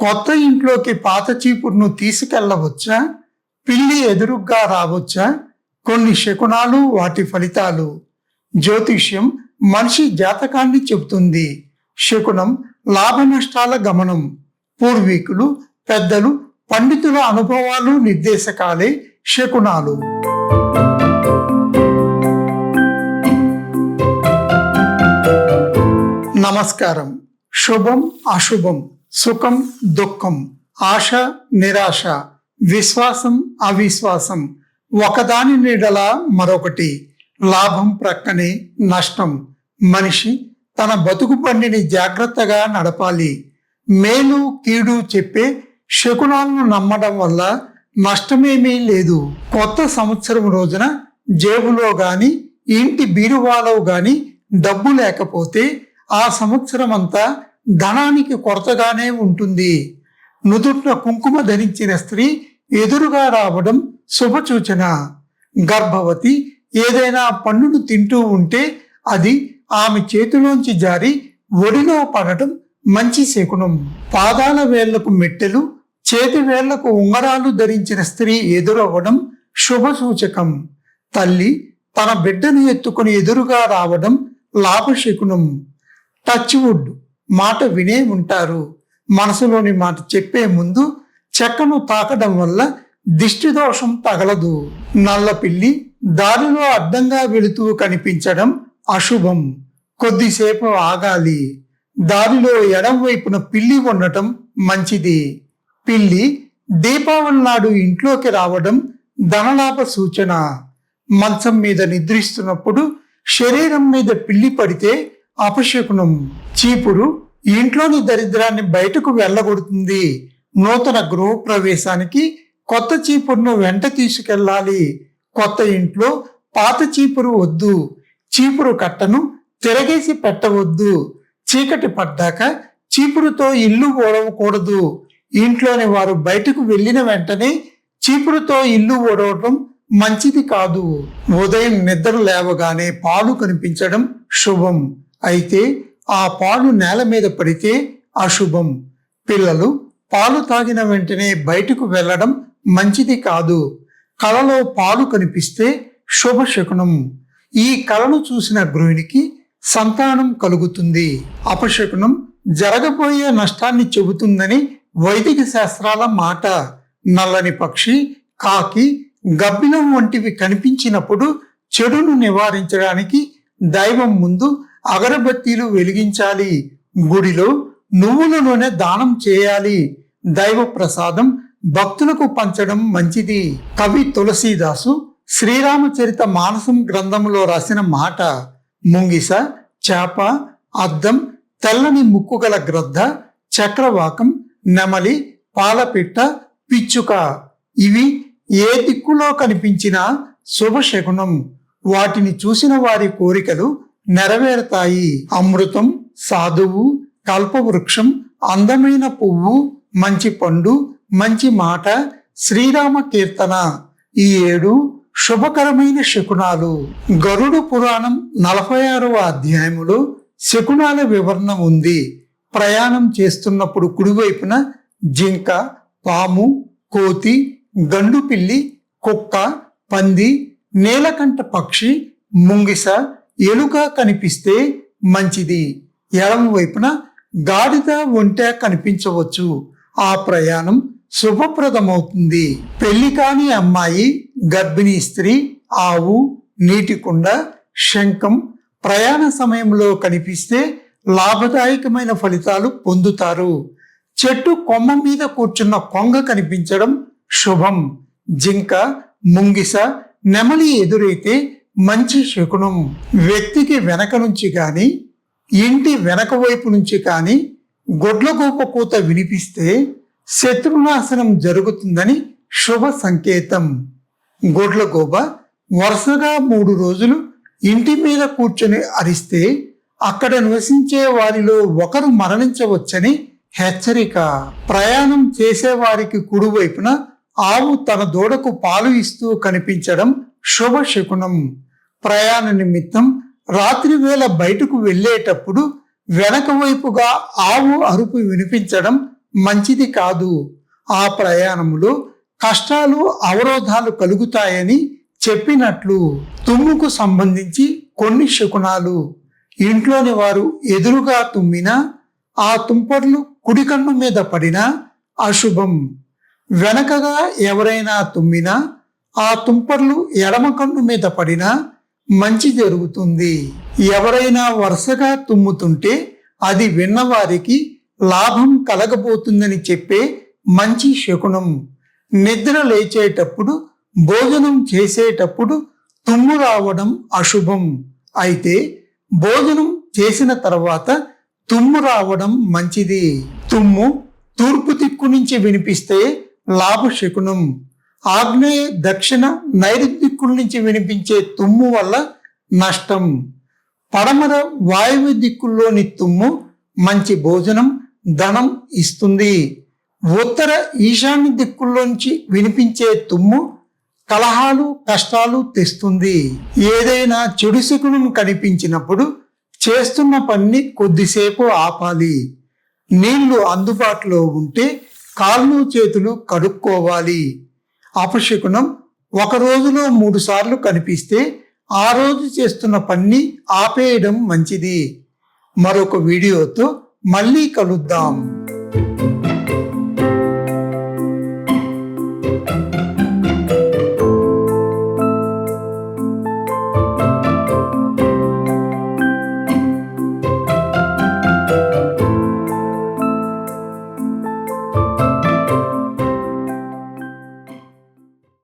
కొత్త ఇంట్లోకి పాత చీపురును తీసుకెళ్ళవచ్చా? పిల్లి ఎదురుగ్గా రావచ్చా? కొన్ని శకునాలు వాటి ఫలితాలు. జ్యోతిష్యం మనిషి జాతకాన్ని చెబుతుంది. శకునం లాభ నష్టాల గమనం. పూర్వీకులు పెద్దలు పండితుల అనుభవాలు నిర్దేశకాలే శకునాలు. నమస్కారం. శుభం అశుభం. సుఖం దుఃఖం ఆశ నిరాశ విశ్వాసం అవిశ్వాసం. ఒకదాని నీడల మరొకటి. లాభం ప్రక్కనే నష్టం. మనిషి తన బతుకు బండిని జాగ్రత్తగా నడపాలి. మేలు కీడు చెప్పే శకునాలను నమ్మడం వల్ల నష్టమేమీ లేదు. కొత్త సంవత్సరం రోజున జేబులో గాని ఇంటి బీరువాలో గాని డబ్బు లేకపోతే ఆ సంవత్సరం అంతా ధనానికి కొరతగానే ఉంటుంది. నుదుట్న కుంకుమ ధరించిన స్త్రీ ఎదురుగా రావడం శుభసూచన గర్భవతి ఏదైనా పన్నును తింటూ ఉంటే అది ఆమె చేతిలోంచి జారి ఒడిలో పడటం మంచి శకునం. పాదాల వేళ్ళకు మెట్టెలు చేతి వేళ్ళకు ఉంగరాలు ధరించిన స్త్రీ ఎదురవ్వడం శుభ సూచకం. తల్లి తన బిడ్డను ఎత్తుకుని ఎదురుగా రావడం లాభశకునం. టచ్ వుడ్ మాట వినే ఉంటారు. మనసులోని మాట చెప్పే ముందు చెక్కను తాకడం వల్ల దిష్టి దోషం తగలదు. నల్ల పిల్లి దారిలో అడ్డంగా వెళుతూ కనిపించడం అశుభం. కొద్దిసేపు ఆగాలి. దారిలో ఎడం వైపున పిల్లి ఉండటం మంచిది. పిల్లి దీపావళి నాడు ఇంట్లోకి రావడం ధనలాభ సూచన. మంచం మీద నిద్రిస్తున్నప్పుడు శరీరం మీద పిల్లి పడితే అపశకునం చీపురు ఇంట్లోని దరిద్రాన్ని బయటకు వెళ్ళగొడుతుంది. నూతన గృహప్రవేశానికి కొత్త చీపురును వెంట తీసుకెళ్ళాలి. కొత్త ఇంట్లో పాత చీపురు వద్దు. చీపురు కట్టను తిరగేసి పెట్టవద్దు. చీకటి పడ్డాక చీపురుతో ఇల్లు ఓడవకూడదు. ఇంట్లోని వారు బయటకు వెళ్ళిన వెంటనే చీపురుతో ఇల్లు ఓడవటం మంచిది కాదు. ఉదయం నిద్ర లేవగానే పాలు కనిపించడం శుభం. అయితే ఆ పాలు నేల మీద పడితే అశుభం. పిల్లలు పాలు తాగిన వెంటనే బయటకు వెళ్ళడం మంచిది కాదు. కలలో పాలు కనిపిస్తే శుభ శకునం ఈ కళను చూసిన గృహిణికి సంతానం కలుగుతుంది. అపశకునం జరగబోయే నష్టాన్ని చెబుతుందని వైదిక శాస్త్రాల మాట. నల్లని పక్షి కాకి గబ్బిలం వంటివి కనిపించినప్పుడు చెడును నివారించడానికి దైవం ముందు అగరబత్తీలు వెలిగించాలి. గుడిలో నువ్వుల నూనె దానం చేయాలి. దైవ ప్రసాదం భక్తులకు పంచడం మంచిది. కవి తులసీదాసు శ్రీరామచరిత మానసం గ్రంథంలో రాసిన మాట ముంగిస చేప అద్దం తెల్లని ముక్కు గల గ్రద్ద చక్రవాకం నెమలి పాలపిట్ట పిచ్చుక. ఇవి ఏ దిక్కులో కనిపించినా శుభశకునం. వాటిని చూసిన వారి కోరికలు నెరవేరుతాయి. అమృతం సాధువు కల్పవృక్షం అందమైన పువ్వు మంచి పండు మంచి మాట శ్రీరామ కీర్తన. ఈ ఏడు శుభకరమైన శకునాలు. గరుడు పురాణం నలభై ఆరవ అధ్యాయములో శకునాల వివరణ ఉంది. ప్రయాణం చేస్తున్నప్పుడు కుడివైపున జింక పాము కోతి గండుపిల్లి కుక్క పంది నీలకంఠ పక్షి ముంగిస ఎలుక కనిపిస్తే మంచిది. ఎడమ వైపున గాడిద ఒంటె కనిపించవచ్చు. ఆ ప్రయాణం శుభప్రదమవుతుంది. పెళ్ళి కాని అమ్మాయి గర్భిణీ స్త్రీ ఆవు నీటి కుండ శంఖం ప్రయాణ సమయంలో కనిపిస్తే లాభదాయకమైన ఫలితాలు పొందుతారు. చెట్టు కొమ్మ మీద కూర్చున్న కొంగ కనిపించడం శుభం. జింక ముంగిస నెమలి ఎదురైతే మంచి శకునం వ్యక్తికి వెనక నుంచి కానీ ఇంటి వెనక వైపు నుంచి కానీ గొడ్లగోప కూత వినిపిస్తే శత్రునాశనం జరుగుతుందని శుభ సంకేతం. గొడ్లగోప వరుసగా మూడు రోజులు ఇంటి మీద కూర్చొని అరిస్తే అక్కడ నివసించే వారిలో ఒకరు మరణించవచ్చని హెచ్చరిక. ప్రయాణం చేసేవారికి కుడివైపున ఆవు తన దూడకు పాలు ఇస్తూ కనిపించడం శుభ శకునం. ప్రయాణ నిమిత్తం రాత్రి వేళ బయటకు వెళ్ళేటప్పుడు వెనక వైపుగా ఆవు అరుపు వినిపించడం మంచిది కాదు. ఆ ప్రయాణంలో కష్టాలు అవరోధాలు కలుగుతాయని చెప్పినట్లు తుమ్ముకు సంబంధించి కొన్ని శకునాలు. ఇంట్లోని వారు ఎదురుగా తుమ్మినా ఆ తుంపర్లు కుడి కన్ను మీద పడినా అశుభం. వెనకగా ఎవరైనా తుమ్మినా ఆ తుంపర్లు ఎడమ కన్ను మీద పడినా మంచి జరుగుతుంది. ఎవరైనా వరుసగా తుమ్ముతుంటే అది విన్నవారికి లాభం కలగబోతుందని చెప్పే మంచి శకునం. నిద్ర లేచేటప్పుడు భోజనం చేసేటప్పుడు తుమ్ము రావడం అశుభం. అయితే భోజనం చేసిన తర్వాత తుమ్ము రావడం మంచిది. తుమ్ము తూర్పు దిక్కు నుంచి వినిపిస్తే లాభశకునం ఆగ్నేయ దక్షిణ నైరుతిక్కుల నుంచి వినిపించే తుమ్ము వల్ల నష్టం. పడమర వాయువ్య దిక్కుల్లోని తుమ్ము మంచి భోజనం ధనం ఇస్తుంది. ఉత్తర ఈశాన్య దిక్కుల్లోంచి వినిపించే తుమ్ము కలహాలు కష్టాలు తెస్తుంది. ఏదైనా చెడు శకునం కనిపించినప్పుడు చేస్తున్న పని కొద్దిసేపు ఆపాలి. నీళ్ళు అందుబాటులో ఉంటే కాళ్ళు చేతులు కడుక్కోవాలి. అపశకునం ఒక రోజులో మూడు సార్లు కనిపిస్తే ఆ రోజు చేస్తున్న పని ఆపేయడం మంచిది. మరొక వీడియోతో మళ్ళీ కలుద్దాం.